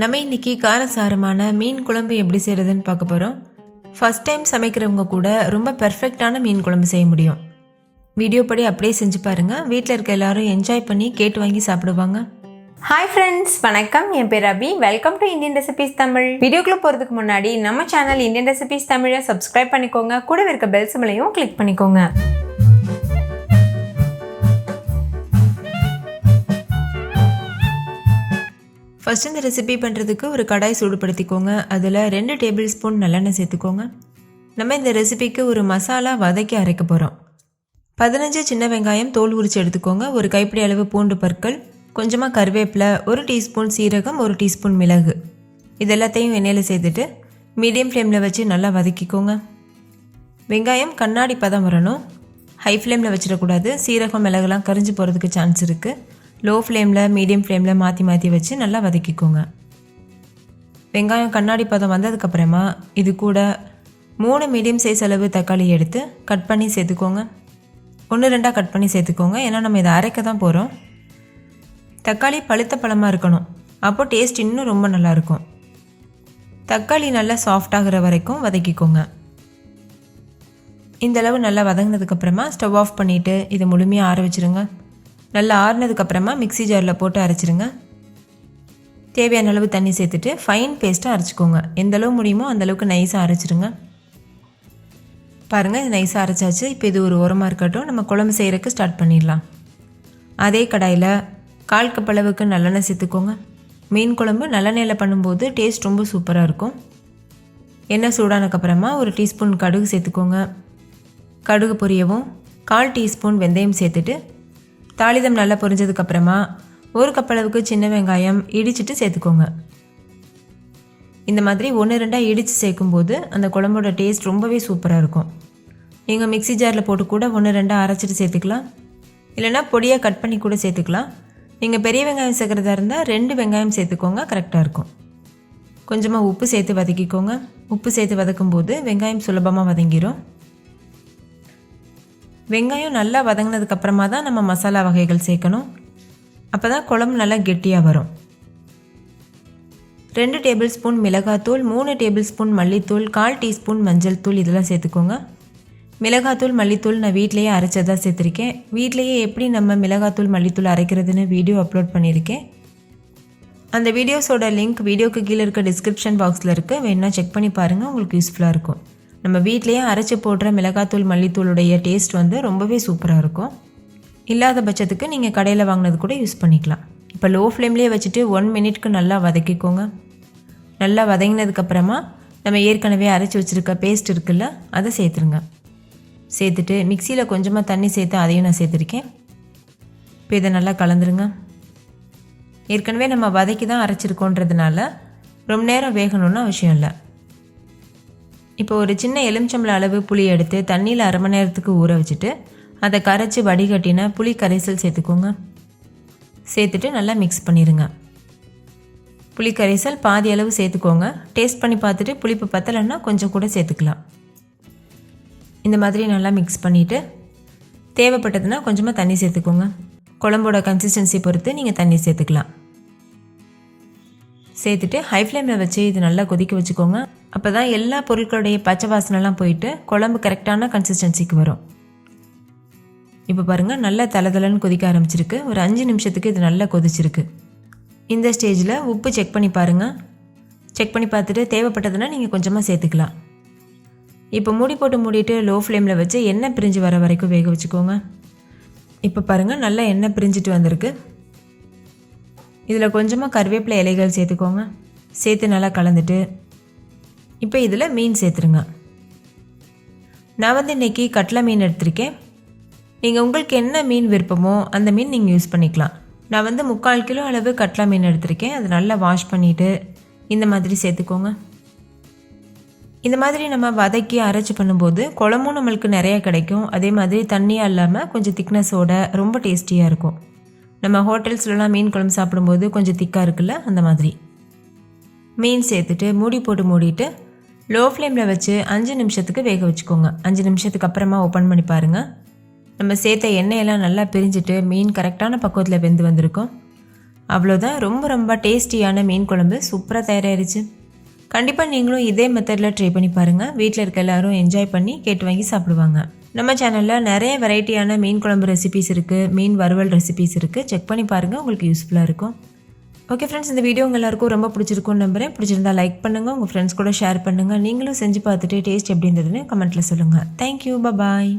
நம்ம இன்னைக்கு காரசாரமான மீன் குழம்பு எப்படி செய்கிறதுன்னு பார்க்க போகிறோம் ஃபர்ஸ்ட் டைம் சமைக்கிறவங்க கூட ரொம்ப பெர்ஃபெக்டான மீன் குழம்பு செய்ய முடியும். வீடியோ படி அப்படியே செஞ்சு பாருங்கள் வீட்டில் இருக்க எல்லாரும் என்ஜாய் பண்ணி கேட்டு வாங்கி சாப்பிடுவாங்க. ஹாய் ஃப்ரெண்ட்ஸ் வணக்கம். என் பேர் Abhi welcome to Indian recipes Tamil வீடியோக்குள்ள போகிறதுக்கு முன்னாடி நம்ம சேனல் இந்தியன் ரெசிபீஸ் தமிழை சப்ஸ்கிரைப் பண்ணிக்கோங்க. கூடவே இருக்க பெல் சிம்லையும் கிளிக் பண்ணிக்கோங்க. ஃபர்ஸ்ட் இந்த ரெசிபி பண்ணுறதுக்கு ஒரு கடாய் சூடுபடுத்திக்கோங்க. அதில் ரெண்டு டேபிள் ஸ்பூன் நல்லெண்ணெய் சேர்த்துக்கோங்க. நம்ம இந்த ரெசிபிக்கு ஒரு மசாலா வதக்கி அரைக்க போகிறோம் பதினஞ்சு சின்ன வெங்காயம் தோல் உரித்து எடுத்துக்கோங்க. ஒரு கைப்பிடி அளவு பூண்டு பற்கள் கொஞ்சமாக கருவேப்பிலை ஒரு டீஸ்பூன் சீரகம் ஒரு டீஸ்பூன் மிளகு. இது எல்லாத்தையும் எண்ணெயில் சேர்த்துட்டு மீடியம் ஃப்ளேமில் வச்சு நல்லா வதக்கிக்கோங்க. வெங்காயம் கண்ணாடி பதம் வரணும். ஹை ஃப்ளேமில் வச்சிடக்கூடாது. சீரகம் மிளகுலாம் கரிஞ்சு போகிறதுக்கு சான்ஸ் இருக்குது லோ ஃப்ளேமில் மீடியம் ஃப்ளேமில் மாற்றி மாற்றி வச்சு நல்லா வதக்கிக்கோங்க. வெங்காயம் கண்ணாடி பதம் வந்ததுக்கப்புறமா இது கூட மூணு மீடியம் சைஸ் அளவு தக்காளி எடுத்து கட் பண்ணி சேர்த்துக்கோங்க. ஒன்று ரெண்டாக கட் பண்ணி சேர்த்துக்கோங்க. ஏன்னா நம்ம இதை அரைக்க தான் போகிறோம் தக்காளி பழுத்த பழமாக இருக்கணும். அப்போது டேஸ்ட் இன்னும் ரொம்ப நல்லாயிருக்கும் தக்காளி நல்லா சாஃப்டாகிற வரைக்கும் வதக்கிக்கோங்க. இந்த அளவு நல்லா வதங்கினதுக்கப்புறமா ஸ்டவ் ஆஃப் பண்ணிவிட்டு இதை முழுமையாக ஆற வச்சுருங்க. நல்லா ஆறுனதுக்கப்புறமா மிக்ஸி ஜாரில் போட்டு அரைச்சிருங்க. தேவையான அளவு தண்ணி சேர்த்துட்டு ஃபைன் பேஸ்ட்டாக அரைச்சிக்கோங்க. எந்த அளவு முடியுமோ அந்தளவுக்கு நைஸாக அரைச்சிருங்க. பாருங்கள் இது நைஸாக அரைச்சாச்சு. இப்போ இது ஒரு உரமாக இருக்கட்டும். நம்ம குழம்பு செய்கிறதுக்கு ஸ்டார்ட் பண்ணிடலாம். அதே கடாயில் கால் கப்பளவுக்கு நல்லெண்ணெய் சேர்த்துக்கோங்க. மீன் குழம்பு நல்லெண்ணெயில் பண்ணும்போது டேஸ்ட் ரொம்ப சூப்பராக இருக்கும். எண்ணெய் சூடானக்கப்புறமா ஒரு டீஸ்பூன் கடுகு சேர்த்துக்கோங்க. கடுகு பொரியவும் கால் டீஸ்பூன் வெந்தயம் சேர்த்துட்டு தாளிதம் நல்லா பொரிஞ்சதுக்கப்புறமா ஒரு கப் அளவுக்கு சின்ன வெங்காயம் இடிச்சிட்டு சேர்த்துக்கோங்க. இந்த மாதிரி ஒன்று ரெண்டாக இடித்து சேர்க்கும்போது அந்த குழம்போட டேஸ்ட் ரொம்பவே சூப்பராக இருக்கும். நீங்கள் மிக்ஸி ஜாரில் போட்டு கூட ஒன்று ரெண்டாக அரைச்சிட்டு சேர்த்துக்கலாம். இல்லைனா பொடியாக கட் பண்ணி கூட சேர்த்துக்கலாம். நீங்கள் பெரிய வெங்காயம் சேர்க்குறதா இருந்தால் ரெண்டு வெங்காயம் சேர்த்துக்கோங்க கரெக்டாக இருக்கும். கொஞ்சமாக உப்பு சேர்த்து வதக்கிக்கோங்க. உப்பு சேர்த்து வதக்கும்போது வெங்காயம் சுலபமாக வதங்கிடும் வெங்காயம் நல்லா வதங்கினதுக்கு அப்புறமா தான் நம்ம மசாலா வகைகள் சேர்க்கணும். அப்போ தான் குழம்பு நல்லா கெட்டியாக வரும். ரெண்டு டேபிள் ஸ்பூன் மிளகாத்தூள் மூணு டேபிள் ஸ்பூன் மல்லித்தூள் கால் டீஸ்பூன் மஞ்சள் தூள் இதெல்லாம் சேர்த்துக்கோங்க. மிளகாத்தூள் மல்லித்தூள் நான் வீட்லேயே அரைச்சதாக சேர்த்துருக்கேன். வீட்லேயே எப்படி நம்ம மிளகாத்தூள் மல்லித்தூள் அரைக்கிறதுன்னு வீடியோ அப்லோட் பண்ணியிருக்கேன். அந்த வீடியோஸோட லிங்க் வீடியோக்கு கீழே இருக்க டிஸ்கிரிப்ஷன் பாக்ஸில் இருக்குது வேணால் செக் பண்ணி பாருங்கள் உங்களுக்கு யூஸ்ஃபுல்லாக இருக்கும். நம்ம வீட்லேயே அரைச்சி போடுற மிளகாத்தூள் மல்லித்தூளுடைய டேஸ்ட் வந்து ரொம்பவே சூப்பராக இருக்கும். இல்லாத பட்சத்துக்கு நீங்கள் கடையில் வாங்கினது கூட யூஸ் பண்ணிக்கலாம். இப்போ லோ ஃப்ளேம்லேயே வச்சுட்டு ஒன் மினிட்க்கு நல்லா வதக்கிக்கோங்க. நல்லா வதங்கினதுக்கப்புறமா நம்ம ஏற்கனவே அரைச்சி வச்சுருக்க பேஸ்ட் இருக்குல்ல அதை சேர்த்துருங்க. சேர்த்துட்டு மிக்சியில் கொஞ்சமாக தண்ணி சேர்த்து அதையும் நான் சேர்த்துருக்கேன். இப்போ இதை நல்லா கலந்துருங்க. ஏற்கனவே நம்ம வதக்கி தான் அரைச்சிருக்கோன்றதுனால ரொம்ப நேரம் வேகணும்னு அவசியம் இல்லை. இப்போ ஒரு சின்ன எலுமிச்சம்பளம் அளவு புளி எடுத்து தண்ணியில் அரை மணி நேரத்துக்கு ஊற வச்சுட்டு அதை கரைச்சி வடிகட்டின புளி கரைசல் சேர்த்துக்கோங்க. சேர்த்துட்டு நல்லா மிக்ஸ் பண்ணிடுங்க புளி கரைசல் பாதி அளவு சேர்த்துக்கோங்க. டேஸ்ட் பண்ணி பார்த்துட்டு புளிப்பு பத்தலைன்னா கொஞ்சம் கூட சேர்த்துக்கலாம். இந்த மாதிரி நல்லா மிக்ஸ் பண்ணிவிட்டு தேவைப்பட்டதுன்னா கொஞ்சமாக தண்ணி சேர்த்துக்கோங்க. குழம்போட கன்சிஸ்டன்சி பொறுத்து நீங்கள் தண்ணி சேர்த்துக்கலாம். சேர்த்துட்டு ஹை ஃப்ளேமில் வச்சு இது நல்லா கொதிக்க வச்சுக்கோங்க. அப்போ தான் எல்லா பொருட்களுடைய பச்சை வாசனைலாம் போயிட்டு குழம்பு கரெக்டான கன்சிஸ்டன்சிக்கு வரும். இப்போ பாருங்கள் நல்லா தலதலன்னு கொதிக்க ஆரம்பிச்சிருக்கு. ஒரு அஞ்சு நிமிஷத்துக்கு இது நல்லா கொதிச்சிருக்கு. இந்த ஸ்டேஜில் உப்பு செக் பண்ணி பாருங்கள் செக் பண்ணி பார்த்துட்டு தேவைப்பட்டதுன்னா நீங்கள் கொஞ்சமாக சேர்த்துக்கலாம். இப்போ மூடி போட்டு மூடிட்டு லோ ஃப்ளேமில் வச்சு எண்ணெய் பிரிஞ்சு வர வரைக்கும் வேக வச்சுக்கோங்க. இப்போ பாருங்கள் நல்லா எண்ணெய் பிரிஞ்சிட்டு வந்திருக்கு. இதில் கொஞ்சமாக கருவேப்பிலை இலைகள் சேர்த்துக்கோங்க. சேர்த்து நல்லா கலந்துட்டு இப்போ இதில் மீன் சேர்த்துருங்க. நான் வந்து இன்றைக்கி கட்லா மீன் எடுத்திருக்கேன். நீங்கள் உங்களுக்கு என்ன மீன் விருப்பமோ அந்த மீன் நீங்கள் யூஸ் பண்ணிக்கலாம். நான் வந்து முக்கால் கிலோ அளவு கட்லா மீன் எடுத்திருக்கேன். அதை நல்லா வாஷ் பண்ணிவிட்டு இந்த மாதிரி சேர்த்துக்கோங்க. இந்த மாதிரி நம்ம வதக்கி அரைச்சி பண்ணும்போது குழம்பும் நம்மளுக்கு நிறைய கிடைக்கும். அதே மாதிரி தண்ணியாக இல்லாமல் கொஞ்சம் திக்னஸோட ரொம்ப டேஸ்டியாக இருக்கும். நம்ம ஹோட்டல்ஸ்லலாம் மீன் குழம்பு சாப்பிடும்போது கொஞ்சம் திக்காக இருக்குல்ல அந்த மாதிரி. மீன் சேர்த்துட்டு மூடி போட்டு மூடிட்டு லோ ஃப்ளேமில் வச்சு அஞ்சு நிமிஷத்துக்கு வேக வச்சுக்கோங்க. அஞ்சு நிமிஷத்துக்கு அப்புறமா ஓப்பன் பண்ணி பாருங்கள் நம்ம சேர்த்த எண்ணெயெல்லாம் நல்லா பிரிஞ்சுட்டு மீன் கரெக்டான பக்குவத்தில் வெந்து வந்திருக்கும். அவ்வளோதான் ரொம்ப ரொம்ப டேஸ்டியான மீன் குழம்பு. சூப்பராக தயாராகிடுச்சு கண்டிப்பாக நீங்களும் இதே மெத்தடில் ட்ரை பண்ணி பாருங்கள் வீட்டில் இருக்க எல்லாரும் என்ஜாய் பண்ணி கேட்டு வாங்கி சாப்பிடுவாங்க. நம்ம சேனலில் நிறைய வெரைட்டியான மீன் குழம்பு ரெசிபிஸ் இருக்குது மீன் வறுவல் ரெசிபிஸ் இருக்குது செக் பண்ணி பாருங்கள் உங்களுக்கு யூஸ்ஃபுல்லாக இருக்கும். ஓகே ஃப்ரெண்ட்ஸ் இந்த வீடியோ உங்கள் எல்லாருக்கும் ரொம்ப பிடிச்சிருக்கும்னு நம்புறேன். பிடிச்சிருந்தா லைக் பண்ணுங்கள் உங்கள் ஃப்ரெண்ட்ஸ் கூட ஷேர் பண்ணுங்கள் நீங்களும் செஞ்சு பார்த்துட்டு டேஸ்ட் எப்படி இருந்ததுன்னு கமெண்ட்டில் சொல்லுங்கள் தேங்க்யூ பாய்